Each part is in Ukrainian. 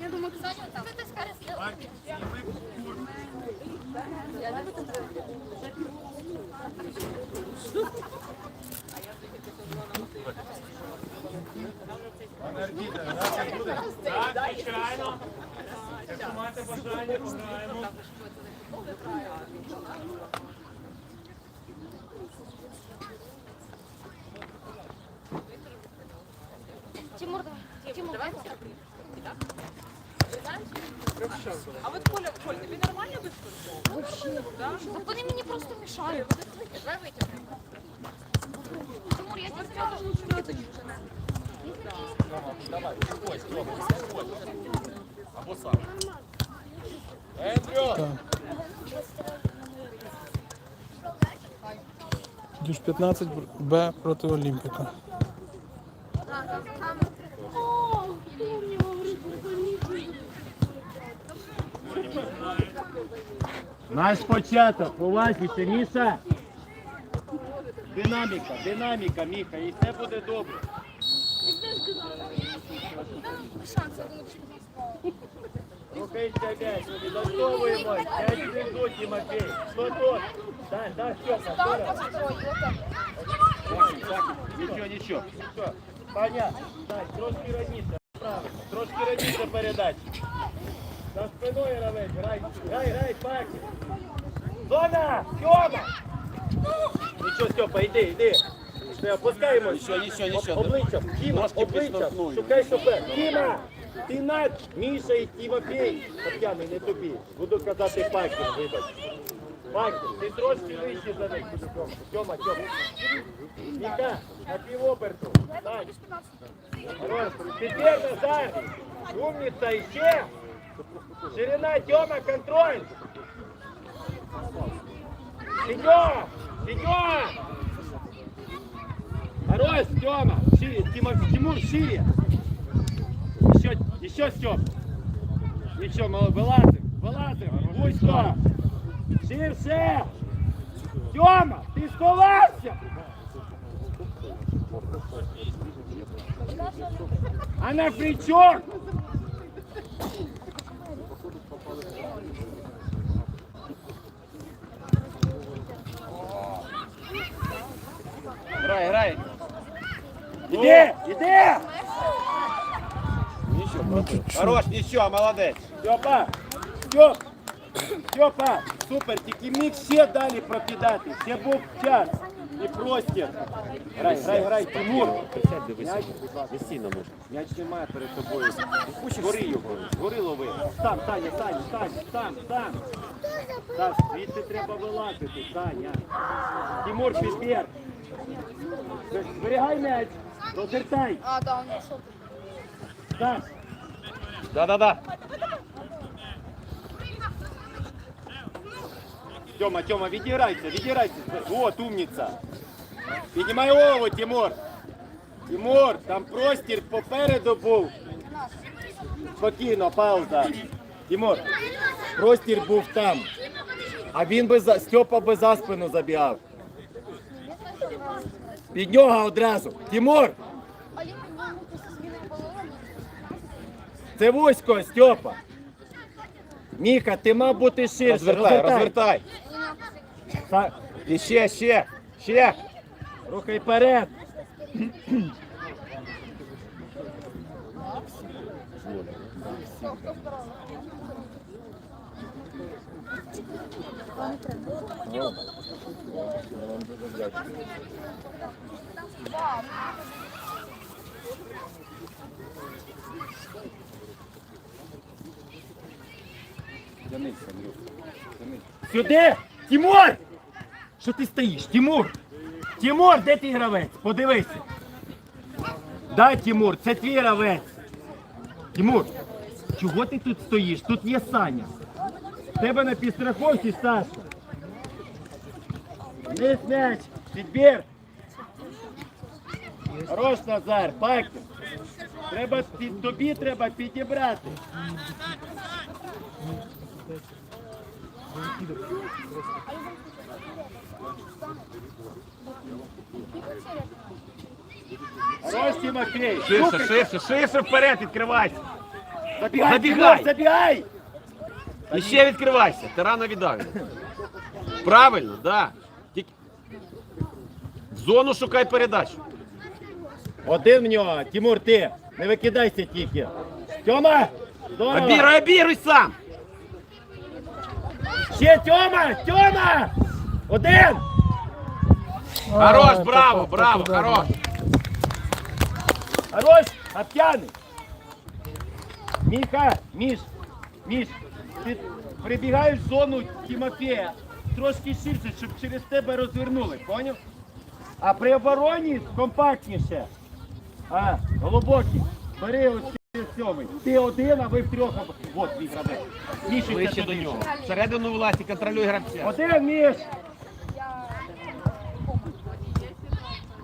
Я думаю, кстати, там. Так, звичайно. Якщо маєте бажання, пограємо. Тимур, давай. Тимур, давай. А от Коля, Коль, тобі нормально виспати? Так вони мені просто мішають. Давай витягнемо. Тимур, я тебе скажу. Дюш 15 Б проти Олімпіка. Наш початок, уважніше, Міша. Динаміка, динаміка, Міха, і все буде добре. Рухайся, м'яч, відлаштовуємось. П'ять секунд, Тимофей. Що тут? Дай, дай. Так, так, Нічого, нічого. Все, понятно. Дай, трошки раніше. Трошки раніше передачі. За спиною равець, грай, грай, грай, паки. Зона! Тьома! Нічого, Степа, йди, йди. Все, опускаємо. Нічого, нічого, нічого. Обличчям, Тіма, обличчям. Шукай супер. Тіма! Ти над Міша і Тімофій. Тетяни, не тобі. Буду казати Пакін, вибач. Пакін, ти трошки вищий за них. Тьома, Тьома. Ніка, на півоберту. Дай. Хорош. Тепер назад. Умница еще. Ширина, Тёма, контроль. Идем, идем. Хорош, Тёма. Шире, Тима, Тимур, шире. Еще, еще, Степ. Ничего, мало, вылазим, вылазим. Гусько. Ширше. Тёма, ты сховався. А на крючок! Грай, грай! Іди! Іди! Чуть-чуть. Хорош, нічого, молодець. Степа! Степ! Степа! Супер, тільки міг ще далі прокидати. Ще був час. І простір. Грай, грай, грай, Тимур. М'яч, Висі на. М'яч немає перед тобою. Гори його, гори лови. Сам, Таня, Таня, Таня, сам, сам. Так, звідси треба вилазити, Таня. Тимур, підбір. Зберігай м'яч. Розвертай. А, да, он ушел. Так. Да-да-да. Тёма, Тёма, відіграйся, відіграйся. Вот, умница. Піднімай голову, Тимур. Тимур, там простір попереду був. Спокійно, пауза. Тимур, простір був там. А він би за Степа би за спину забігав. Під нього одразу. Тимур. Це вузько, Степа. Міха, ти мав бути ширше. Розвертай, розвертай. Так. І ще, ще, ще. Рухай вперед. Сюди! Тимур! Що ти стоїш? Тимур! Тимур, де твій гравець? Подивися. Дай, Тимур, це твій гравець. Тимур, чого ти тут стоїш? Тут є Саня. Тебе на підстраховці Саша. Вниз м'яч, підбір. Хорош, Назар, Пакер. Треба, під- тобі треба підібрати. Хорош, Тимофей. Ширше, ширше, ширше вперед відкривайся. Забігай, Забігай. Забігай. І ще відкривайся. Ти рано віддав. Правильно, да. Тільки... В Зону шукай передачу. Один в нього. Тимур, ти. Не викидайся тільки. Тьома! Здорово. Обіруй, обіруй сам. Ще Тьома! Тьома! Один! Хорош, браво, браво, хорош. Хорош! Оп'яний! Міха, Міш, Міш, ти прибігаєш в зону Тимофея трошки ширше, щоб через тебе розвернули, поняв? А при обороні компактніше. А, глибокий. Бери ось сьомий. Ти один, а ви втрьох. От твій гравець. Мішуйся Ближче до нього. Всередину власті, контролюй гравця. Один між.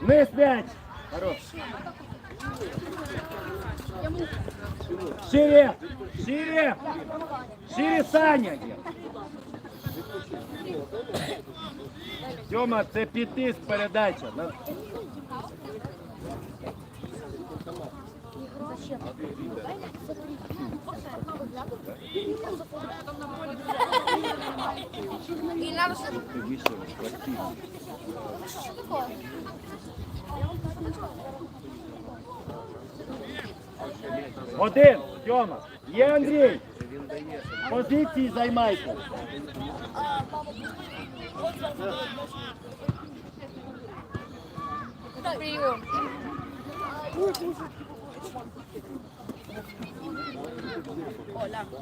Вниз м'яч. Хорош. Шире. Шире. Шире Саня. Тьома, це піти з передача. И надо что такое? Один. Тьома. Є Андрій. Позиції займайте. Прием.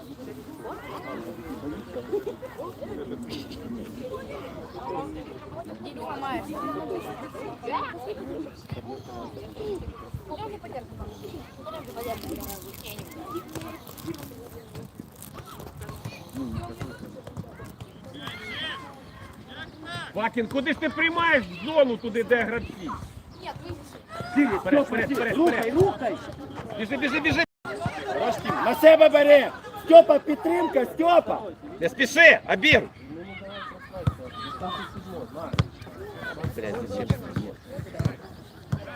Иду, ломаешь. Подожди, не. Куди ж ти приймаєш зону туди, де гравці? Нет, вынеси. Сірі, вперед, вперед, вперед, рухай, рухай. Біжи, біжи, біжи. На себе бери. Стьопа, підтримка, Стьопа. Не спіши, обір.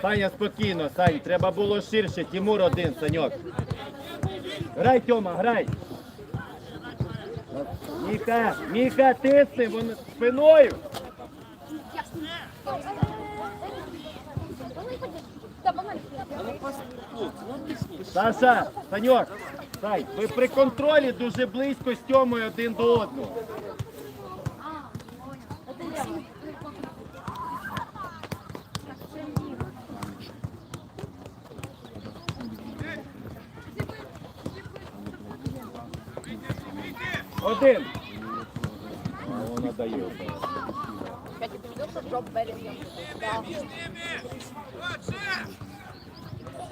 Саня, спокійно, Сань, треба було ширше. Тимур один, Саньок. Грай, Тьома, грай. Міха, Міха, тисни, вон спиною. Саша, Саньок, Дай, ви при контролі дуже близько з Тьомою один до одного. Один. Вона дає.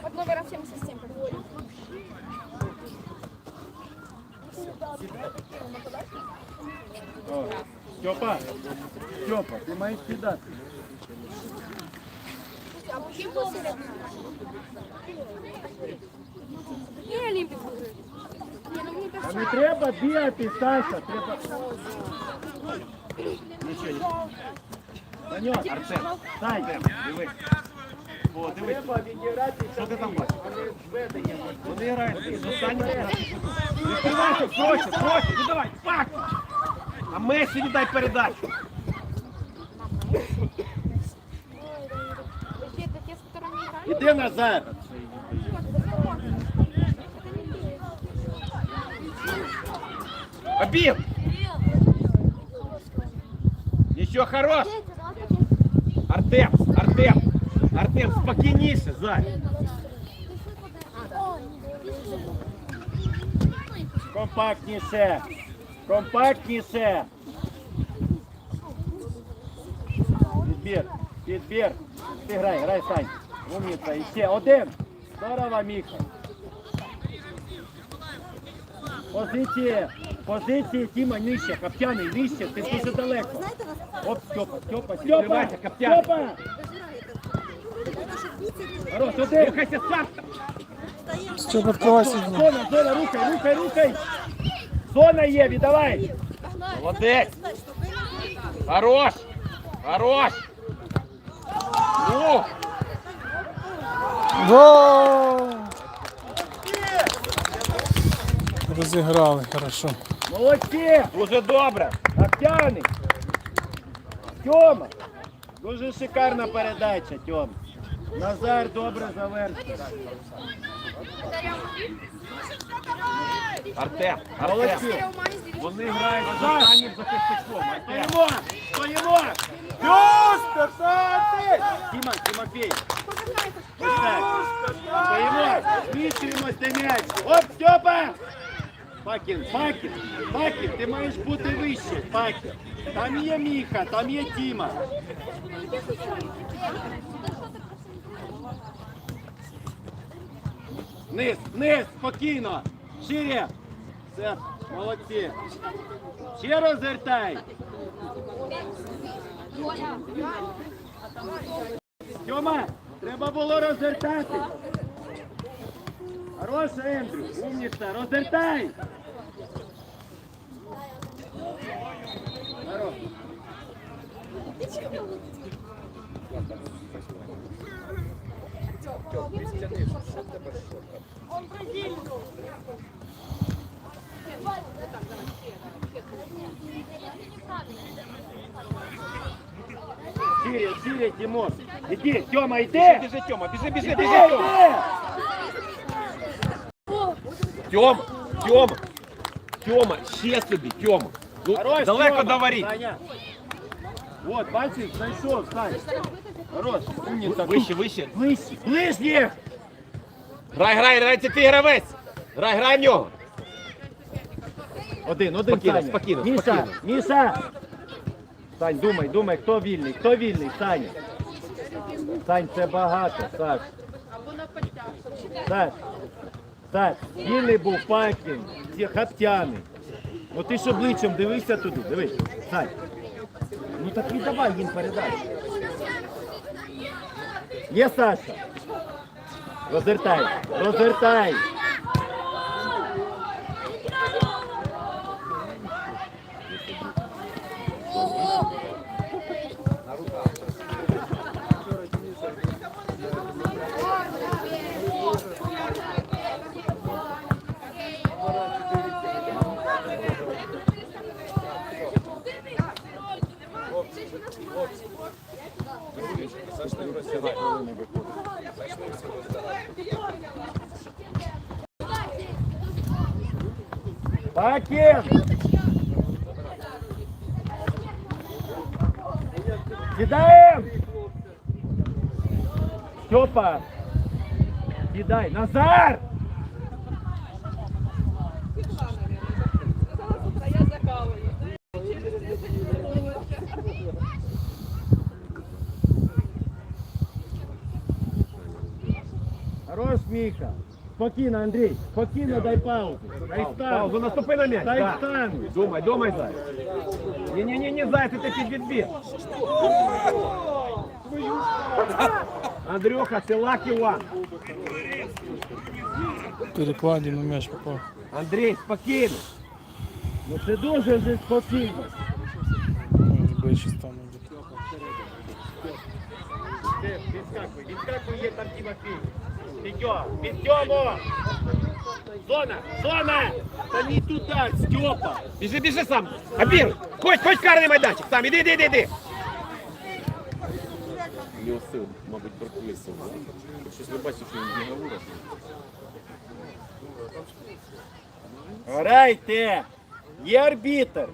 Одного раз 70. Уже. Не, ну мне А не треба бігати, Саша, треба. Нічого, Арсен, Сань, дивись. О, дивись. треба відіграти, Що ти там бачиш? Вони грають. Останній Відкривайся, проще, проще. Ну давай, пак. А Месі віддай передачу. это те, с которыми не играли. Іди назад. Обір. Еще хорош. Артем, Артем, Артем, спокійніше, зай. Компактніше. Компактніше. Відбір. Підбір. Ти грай, грай, Сань. Умніця. І ще один. Здорово, Міха. Позиції, позиції Тіма нижче, Каптяний нижче, ти дуже далеко. Оп, Степа, Степа, Степа, Степа! Хорош, один. Рухайся, сам. Степ, відкривайся. Зона, зона, рухай, рухай, рухай. Зона є, віддавай. Молодець! Хорош! Хорош! Ну! Гол! Розіграли, хорошо. Молодці. Дуже добре! Каптяний. Тьома. Дуже шикарна передача, Тьома. Назар добре завершив. Артем! Артем! Вони грають з останнім захисником. Артем! Стоїмо! Стоїмо! Плюс 15! Тіма, Тимофій. Стоїмо! Зміщуємось на м'яч. Оп, Степа! Пакін, Пакін, Пакін, ти маєш бути вище, Пакін. Там є Міха, там є Тіма. Вниз, вниз, спокійно. Шире. Все, молодці. Ще розвертай. Тьома, треба було розвертати. Хороша, Ендрю, умніця, розвертай. Хорош. Шире, шире, Тимон. Іди, Тьома, йди. Біжи, Тьома, біжи, біжи, Іди, біжи, Тьома! йди. Тьома, Тьома, Тьома, ще собі, Тьома. Ну, Хорош, далеко Тьома. до воріт. Саня. Вот, бачиш, знайшов, Сань. Хорош, умніця. Вище, вище. Ближче, ближніх. Грай, грай, грай, це ти гравець. Грай, грай в нього. Один, один, Спокійно, Саня. спокійно, Міша, спокійно. Міша. Сань, думай, думай, хто вільний, хто вільний, Саня. Сань, це багато, Саш. Саш, Саш, вільний був Пакін, ці хаптяни. Ну ти ж обличчям дивися туди, дивись, Сань. Ну так віддавай їм передачу. Є Саша. Розвертай, розвертай. Степа! Кидай! Назар! Я закалую. Хорош, Миха! Спокійно, Андрій! Спокійно, дай паузу! Дай Паузу, стану! наступи на м'яч. Дай Да. стану! Думай, думай, Зай. Ні-ні-ні, Зай, ти під відбір. Андрюха, ти лакі ван. Перекладі на м'яч попав. Андрій, спокійно. Ну це дуже вже спокійно! Ну, Ближче стане. Відскакуй, відскакуй, є там Тимофій. Підьом, підьому! Зона, зона! Та не туди, Степа! Біжи, біжи сам. Абір, ходь в карний майданчик. Сам, іди, іди, іди, іди. У нього сил, мабуть, бракує сил. Щось не бачив, що він не говорить. Грайте! Є арбітр!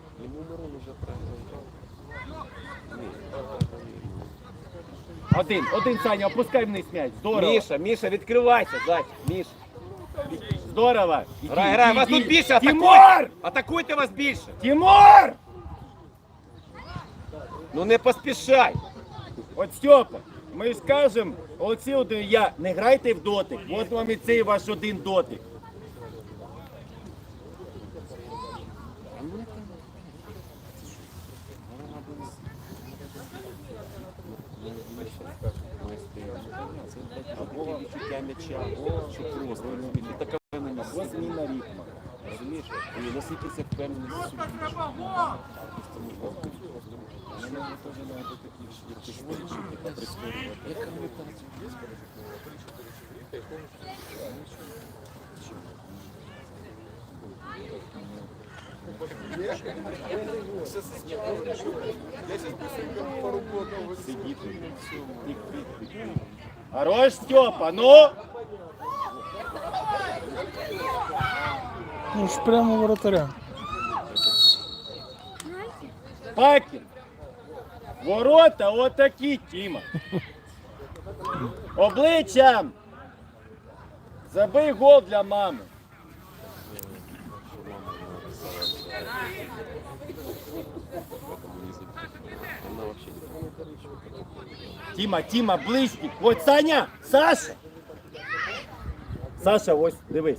Один, один, Саня, опускай вниз м'яч. Здорово. Міша, Міша, відкривайся, Зай. Міш. Здорово. Іди, Грай, грай, іди, вас іди. тут більше, атакуйте. Тимур! Атакуйте вас більше. Тимур! Ну не поспішай. От Стьопа, ми ж кажемо, Олексій один, я, не грайте в дотик. От вам і цей ваш один дотик. Або відчуття м'яча, або що просто. Ну, така впевненість. Ось зміна ритму. Розумієш? І наскільки це впевненість Хорош, Стьопа, ну! Ну ж прямо воротаря. Пакін. Ворота отакі, Тіма. Обличчям. Забий гол для мами. Тіма, Тіма, ближній. Ось Саня, Саша. Саша, ось дивись.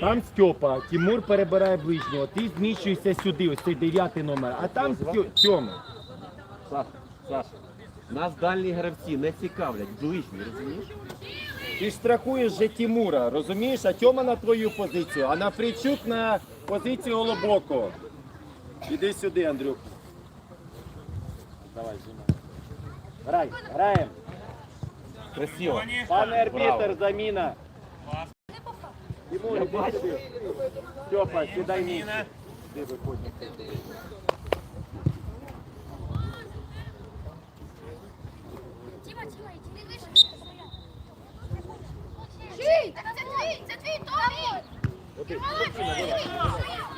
Там Стьопа, Тимур перебирає ближнього, ти зміщуєшся сюди, ось цей дев'ятий номер, а там Стьо- Тьома. Саша, Саша, нас дальні гравці не цікавлять, ближні, розумієш? Ти ж страхуєш вже Тимура, розумієш? А Тьома на твою позицію, а Нафрійчук на позицію Голобокого. Іди сюди, Андрюк. Давай, Зіма. Грай, граємо. Красиво. Пане арбітр, Браво. заміна. Тимур, іди сюди. Стьопа, сідай місце. Ти виходь. Тіма, Тіма, іди вище. Чий? Це твій, це твій Томі.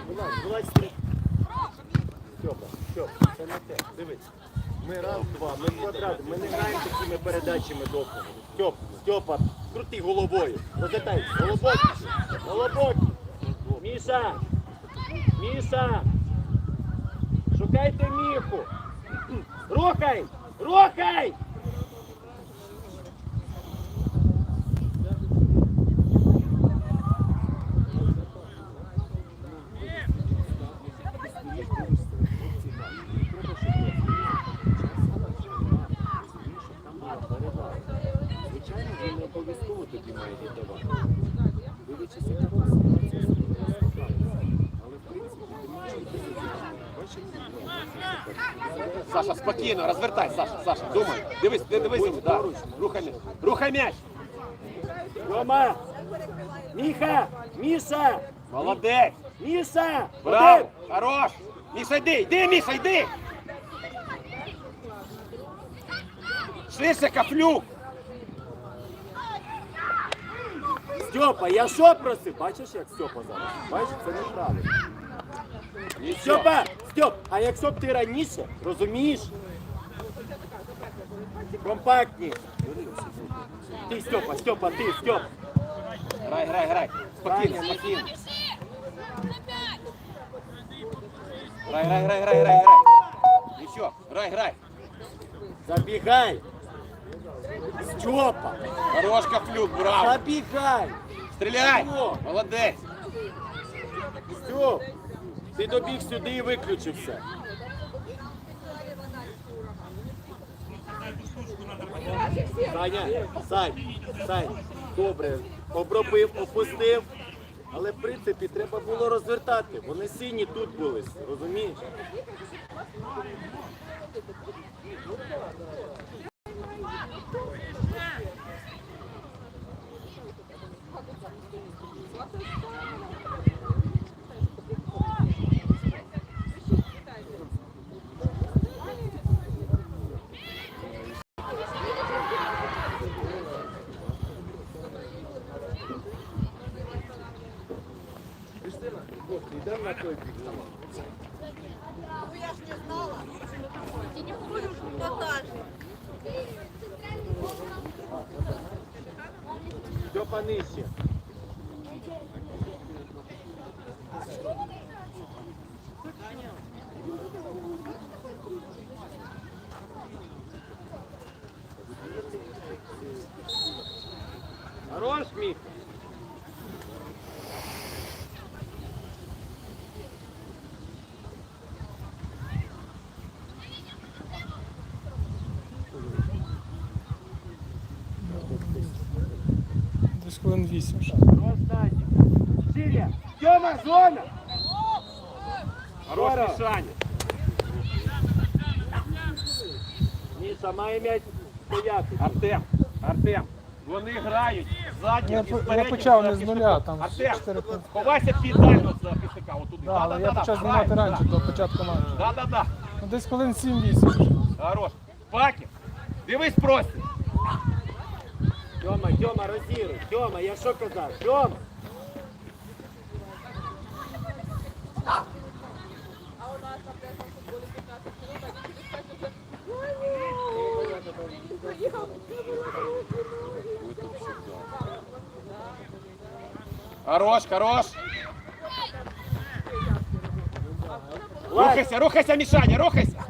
Вилазь, вилазь з. Стьопа, Стьопа, це не те. Дивись. Ми раз, два, ми квадрат, ми не граємо такими передачами довго. Стьоп, Стьопа, крути головою. Розглядай, голобок, голобок. Міша, Міша, шукайте міху. Рухай, рухай. Звичайно, ви не обов'язково тоді маєте давати. Дивлячись, яка у вас ситуація складається. Але в принципі, бачите, Саша, спокійно, розвертай, Саша, Саша, думай. Дивись, не дивись, да. рухай м'яч. Рухай м'яч. Рома, Міха, Міша, Молодець. Міша, Браво, хорош. Міша, йди, йди, Міша, йди. Швидше, каплюк. Стьопа, я що просив? Бачиш, як Стьопа зараз? Бачиш, це неправильно. Стьопа, Стьоп, а якщо б ти раніше, розумієш? Компактні. Ти, Стьопа, Стьопа, ти, Стьоп. Грай, грай, грай. Спокійно, спокійно. Грай, грай, грай, грай, грай, грай. Нічого, грай, грай. Забігай. Стьопа, Хорош, каплюк, браво. забігай. Стріляй. О. Молодець. Стьоп, ти добіг сюди і виключився. Саня, Сань, Сань, добре, обробив, опустив. Але в принципі треба було розвертати. Вони сині тут були, розумієш? на той бік. Ну я ж не знала. Все понижче. Хорош, Миха. 8 вже. Жиля! Тьома, зона! Хорош, Мішаня. Ніса, має м'ять стояти. Артем, Артем, вони грають задніх і Я почав не з нуля, захисників. там Артем, 4 пункти. ховайся під дальнього захисника, отуди. Да, я почав знімати раніше до початку матчу. Да, да, да. Ну, десь хвилин 7-8 вже. Хорош. Баків, дивись просто. Тьома, Тьома, розігруй. Тьома, я що казав? Тьома. А у нас на пляжному футболі 15 минут, а через 5 уже Хорош, хорош. Рухайся, рухайся, Мішаня, рухайся.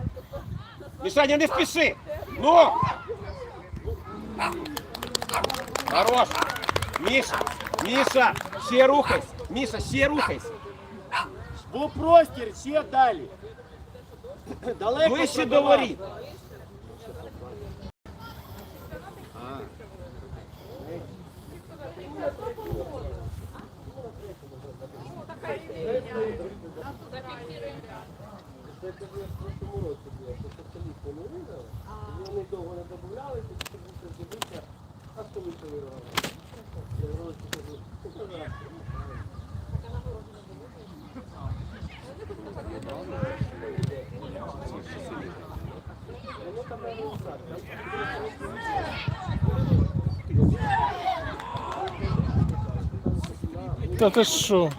Мішаня, не спіши. Ну. Хорош. Міша, Міша, ще рухайся. Міша, ще рухайся. Був простір, ще далі. Далеко Ближче до подавай. воріт. Та ти що?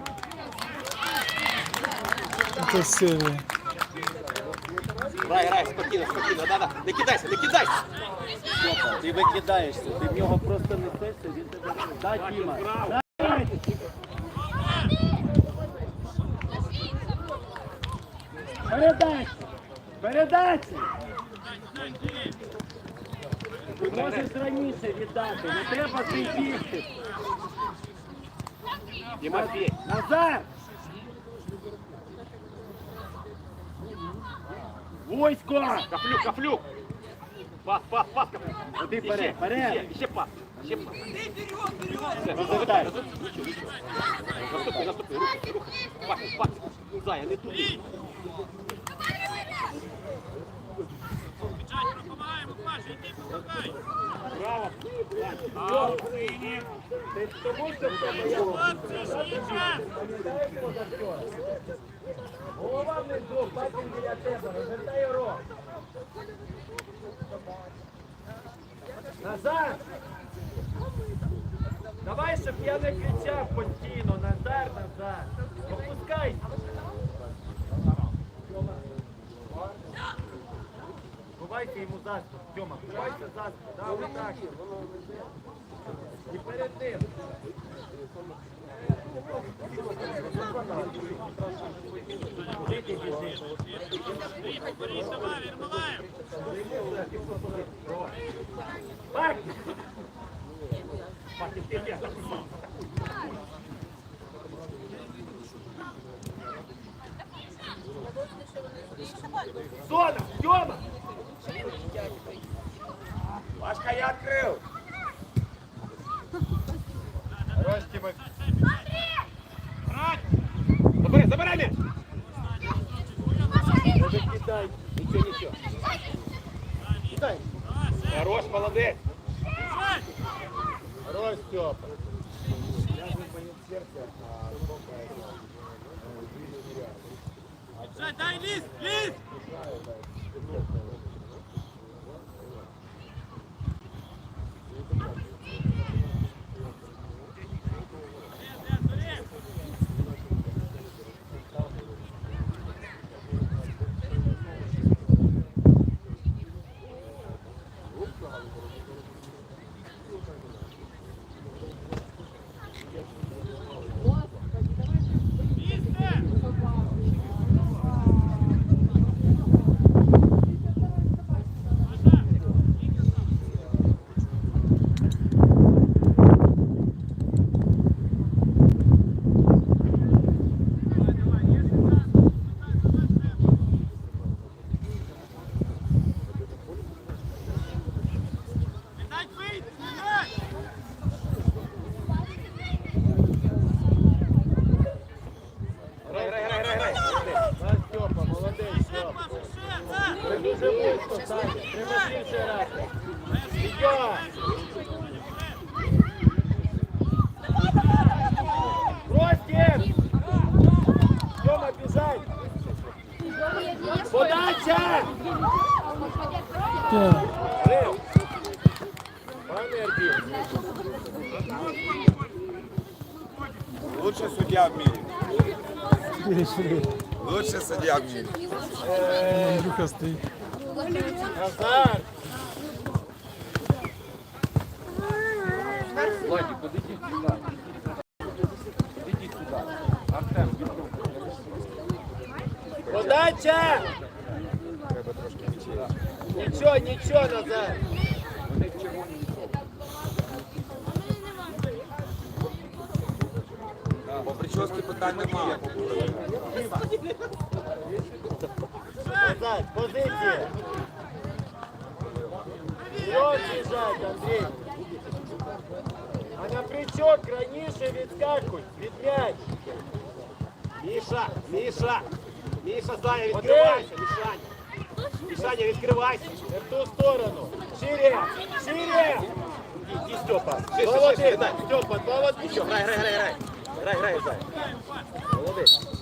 Це серія. Грай, грай, спокійно, спокійно. Да, да. Не кидайся, не кидайся. Ти викидаєшся, ти в нього просто несешся, він тебе не Дай, Діма. Дай. Передача! Передача! Ти можеш раніше віддати, не треба бігти. Тимофей. Назар! Войсько! Кафлюк, кафлюк. Пас, пас, пас, Іще, вперед, вперед. Іще пас, іще пас. Все, Розвертайся. Наступи, наступи, рухайся, рухайся. Пас, пас. Зая, не туди. Браво. Браво. Ти тому, що в тебе є Голова внизу, бачимо біля тебе, розвертай рух. Назар! Давай, щоб я не кричав постійно, Назар, Назар. Опускайся. Ховайся йому за спину, Тьома, ховайся за да, ось так. І перед ним. Куди ти біжиш? Бак! Thank you. Андрюха стоїть. Назар! Подача! Нічого, нічого, Назар! По прическе питань немає. Назад, позиція! Вперед біжать, Андрій! А на плечок раніше відскакуй, від. Міша, Міша, Міша, Саня, відкривайся, Мішаня. Мішаня, відкривайся. Не в ту сторону. Шире! Шире! Іди, Степа. Молодець! Степа, молодець! Грай, грай, грай, грай. Грай, грай, Зай. Молодець.